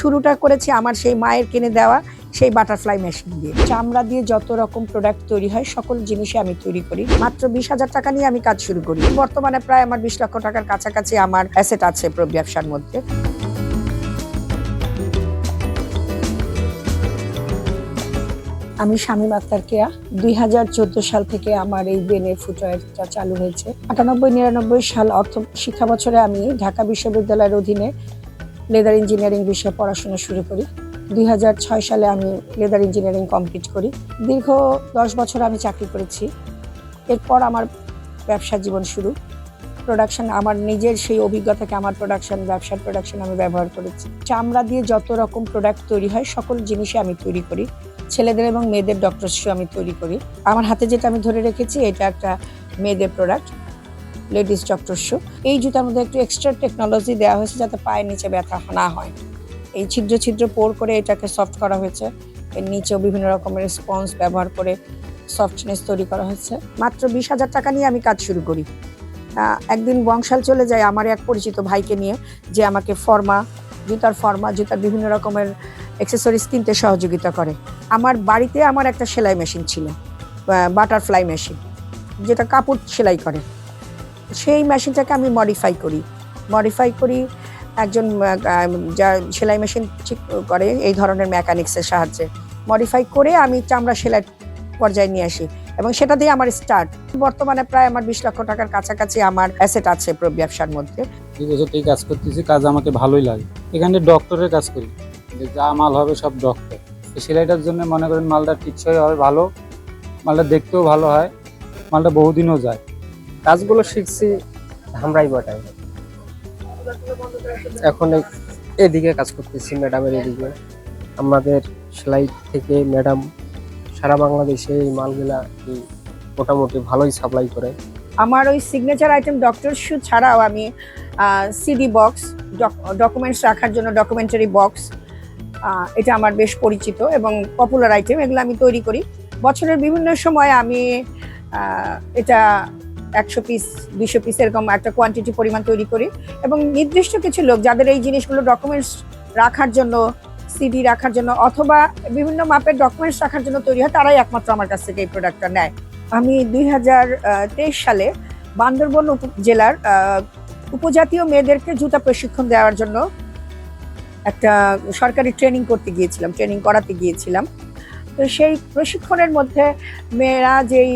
শুরুটা করেছি আমার সেই মায়ের কিনে দেওয়া সেই বাটারফ্লাই মেশিন দিয়ে। চামড়া দিয়ে যত রকম প্রোডাক্ট তৈরি হয়, সকল জিনিসই আমি তৈরি করি। মাত্র বিশ হাজার টাকা নিয়ে আমি কাজ শুরু করি। বর্তমানে প্রায় আমার বিশ লক্ষ টাকার কাছাকাছি আমার অ্যাসেট আছে ব্যবসার মধ্যে। আমি শামীম আক্তার কেয়া। দুই হাজার চোদ্দ সাল থেকে আমার এই বেনের ফুটওয়্যারটা চালু হয়েছে। আটানব্বই, নিরানব্বই সাল অর্থ শিক্ষা বছরে আমি ঢাকা বিশ্ববিদ্যালয়ের অধীনে লেদার ইঞ্জিনিয়ারিং বিষয়ে পড়াশোনা শুরু করি। দুই হাজার ছয় সালে আমি লেদার ইঞ্জিনিয়ারিং কমপ্লিট করি। দীর্ঘ দশ বছর আমি চাকরি করেছি। এরপর আমার ব্যবসা জীবন শুরু। প্রোডাকশন আমার নিজের সেই অভিজ্ঞতাকে আমার প্রোডাকশন ব্যবসার প্রোডাকশন আমি ব্যবহার করেছি। চামড়া দিয়ে যত রকম প্রোডাক্ট তৈরি হয়, সকল জিনিসই আমি তৈরি করি। ছেলেদের এবং মেয়েদের ডক্টর আমি তৈরি করি। আমার হাতে যেটা আমি ধরে রেখেছি, এটা একটা মেয়েদের প্রোডাক্ট লেডিস ডক্টর শু। এই জুতার মধ্যে একটু এক্সট্রা টেকনোলজি দেওয়া হয়েছে যাতে পায়ের নিচে ব্যথা না হয়। এই ছিদ্র ছিদ্র পোর করে এটাকে সফট করা হয়েছে। এর নিচেও বিভিন্ন রকমের স্পঞ্জ ব্যবহার করে সফটনেস তৈরি করা হয়েছে। মাত্র বিশ হাজার টাকা নিয়ে আমি কাজ শুরু করি। একদিন বংশাল চলে যায় আমার এক পরিচিত ভাইকে নিয়ে, যে আমাকে ফর্মা, জুতার ফর্মা, জুতার বিভিন্ন রকমের অ্যাক্সেসরিজ কিনতে সহযোগিতা করে। আমার বাড়িতে আমার একটা সেলাই মেশিন ছিল বাটারফ্লাই মেশিন যেটা কাপড় সেলাই করে। সেই মেশিনটাকে আমি মডিফাই করি। মডিফাই করি, একজন যা সেলাই মেশিন ঠিক করে এই ধরনের মেকানিক্সের সাহায্যে। মডিফাই করে আমি চামড়া সেলাই পর্যায়ে নিয়ে আসি এবং সেটা দিয়ে আমার স্টার্ট বর্তমানে প্রায় আমার বিশ লক্ষ টাকার কাছাকাছি আমার অ্যাসেট আছে ব্যবসার মধ্যে। দুই বছর থেকে কাজ করতেছি, কাজ আমাকে ভালোই লাগে। এখানে ডক্টরের কাজ করি। যে মাল হবে সব ডক্টর সেলাইটার জন্য মনে করেন মালটা টিকসই হবে ভালো, মালটা দেখতেও ভালো হয়, মালটা বহুদিনও যায়। কাজগুলো শিখছি ধামরাই বাটায় এখন এদিকে কাজ করতেছি, ম্যাডামের এদিকে। আমাদের সেলাই থেকে ম্যাডাম সারা বাংলাদেশে এই মালগুলা মোটামুটি ভালোই সাপ্লাই করে। আমার ওই সিগনেচার আইটেম ডক্টর শু ছাড়াও আমি সিডি বক্স ডকুমেন্টস রাখার জন্য ডকুমেন্টারি বক্স এটা আমার বেশ পরিচিত এবং পপুলার আইটেম এগুলো আমি তৈরি করি। বছরের বিভিন্ন সময় আমি এটা একশো পিস দুশো পিস এরকম একটা কোয়ান্টিটি পরিমাণ তৈরি করি। এবং নির্দিষ্ট কিছু লোক যাদের এই জিনিসগুলো ডকুমেন্টস রাখার জন্য সিডি রাখার জন্য অথবা বিভিন্ন মাপের ডকুমেন্টস রাখার জন্য তৈরি হয়, তারাই একমাত্র আমার কাছ থেকে এই প্রোডাক্টটা নেয়। আমি দুই হাজার তেইশ সালে বান্দরবন জেলার উপজাতীয় মেয়েদেরকে জুতা প্রশিক্ষণ দেওয়ার জন্য একটা সরকারি ট্রেনিং করতে গিয়েছিলাম ট্রেনিং করাতে গিয়েছিলাম। তো সেই প্রশিক্ষণের মধ্যে মেয়েরা যেই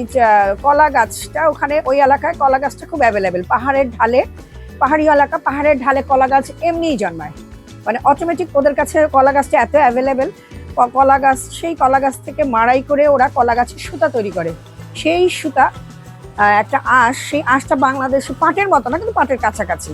কলা গাছটা ওখানে, ওই এলাকায় কলা গাছটা খুব অ্যাভেলেবেল পাহাড়ের ঢালে, পাহাড়ি এলাকা, পাহাড়ের ঢালে কলা গাছ এমনিই জন্মায়। মানে অটোমেটিক ওদের কাছে কলা গাছটা এত অ্যাভেলেবেল কলা গাছ, সেই কলা গাছ থেকে মাড়াই করে ওরা কলা গাছের সুতা তৈরি করে। সেই সুতা একটা আঁশ, সেই আঁশটা বাংলাদেশে পাটের মতো না, কিন্তু পাটের কাছাকাছি।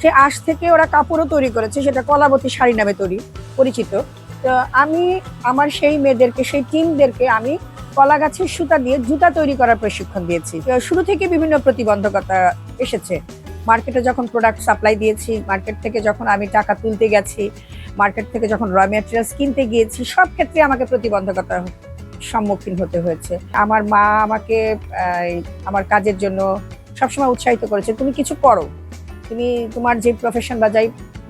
সেই আঁশ থেকে ওরা কাপড়ও তৈরি করেছে, সেটা কলাবতী শাড়ি নামে তৈরি, পরিচিত। তো আমি আমার সেই মেয়েদেরকে, সেই টিমদেরকে আমি কলা গাছের সুতা দিয়ে জুতা তৈরি করার প্রশিক্ষণ দিয়েছি। শুরু থেকে বিভিন্ন প্রতিবন্ধকতা এসেছে। মার্কেটে যখন প্রোডাক্ট সাপ্লাই দিয়েছি মার্কেট থেকে যখন আমি টাকা তুলতে গেছি মার্কেট থেকে যখন র ম্যাটেরিয়ালস কিনতে গিয়েছি, সব ক্ষেত্রে আমাকে প্রতিবন্ধকতা সম্মুখীন হতে হয়েছে। আমার মা আমাকে আমার কাজের জন্য সবসময় উৎসাহিত করেছে, তুমি কিছু করো। তুমি তোমার যে প্রফেশন বা যাই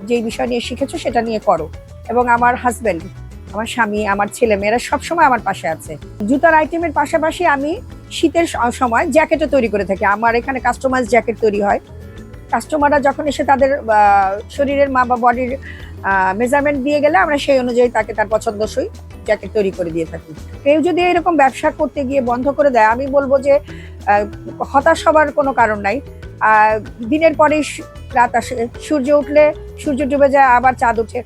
যেই বিষয় নিয়ে শিখেছো সেটা নিয়ে করো। এবং আমার হাজব্যান্ড আমার স্বামী, আমার ছেলে মেয়েরা সবসময় আমার পাশে আছে। জুতার আইটেমের পাশাপাশি আমি শীতের সময় জ্যাকেটও তৈরি করে থাকি। আমার এখানে কাস্টমাইজ জ্যাকেট তৈরি হয়। কাস্টমাররা যখন এসে তাদের শরীরের মা বা বডির মেজারমেন্ট দিয়ে গেলে আমরা সেই অনুযায়ী তাকে তার পছন্দসই জ্যাকেট তৈরি করে দিয়ে থাকি। কেউ যদি এরকম ব্যবসা করতে গিয়ে বন্ধ করে দেয়, আমি বলব যে হতাশ হবার কোনো কারণ নাই। দিনের পরে রাত আসে, সূর্য উঠলে সূর্য ডুবে যায়, আবার চাঁদ উঠে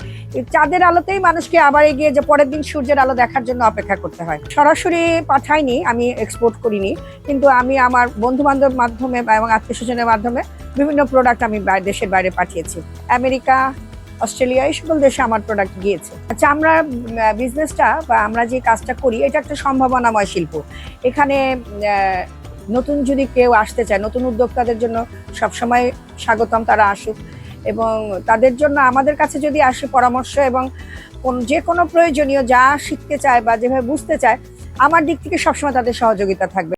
চাঁদের আলোতেই মানুষকে আবার এগিয়ে যে পরের দিন সূর্যের আলো দেখার জন্য অপেক্ষা করতে হয়। সরাসরি পাঠাইনি, আমি এক্সপোর্ট করিনি, কিন্তু আমি আমার বন্ধু বান্ধব মাধ্যমে এবং আত্মীয় স্বজনের মাধ্যমে বিভিন্ন প্রোডাক্ট আমি দেশের বাইরে পাঠিয়েছি। আমেরিকা, অস্ট্রেলিয়া, এই সকল দেশে আমার প্রোডাক্ট গিয়েছে। আচ্ছা আমরা বিজনেসটা বা আমরা যে কাজটা করি, এটা একটা সম্ভাবনাময় শিল্প। এখানে নতুন যদি কেউ আসতে চায়, নতুন উদ্যোক্তাদের জন্য সবসময় স্বাগতম তারা আসুক। এবং তাদের জন্য আমাদের কাছে যদি আসে পরামর্শ এবং কোন, যে কোনো প্রয়োজনীয় যা শিখতে চায় বা যেভাবে বুঝতে চায়, আমার দিক থেকে সবসময় তাদের সহযোগিতা থাকবে।